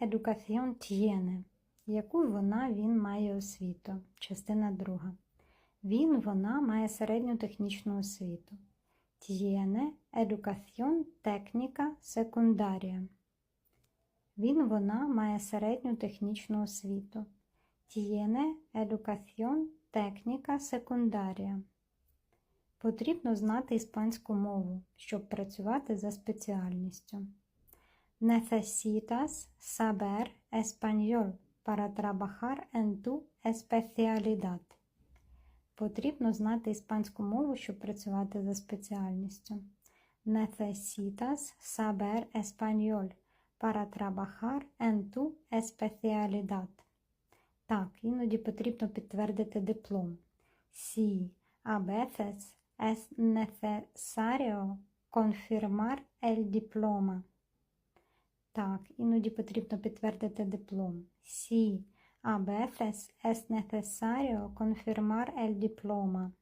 educación tiene? Яку вона він має освіту? Частина друга. Він вона має середню технічну освіту. Tiene educación técnica secundaria. Він вона має середню технічну освіту. Tiene educación técnica secundaria. Потрібно знати іспанську мову, щоб працювати за спеціальністю. Necesitas saber español para trabajar en tu especialidad. Потрібно знати іспанську мову, щоб працювати за спеціальністю. Necesitas saber español para trabajar en tu especialidad. Так, іноді потрібно підтвердити диплом. Sí, a veces es necesario confirmar el diploma. Так, іноді потрібно підтвердити диплом. A veces es necesario confirmar el diploma.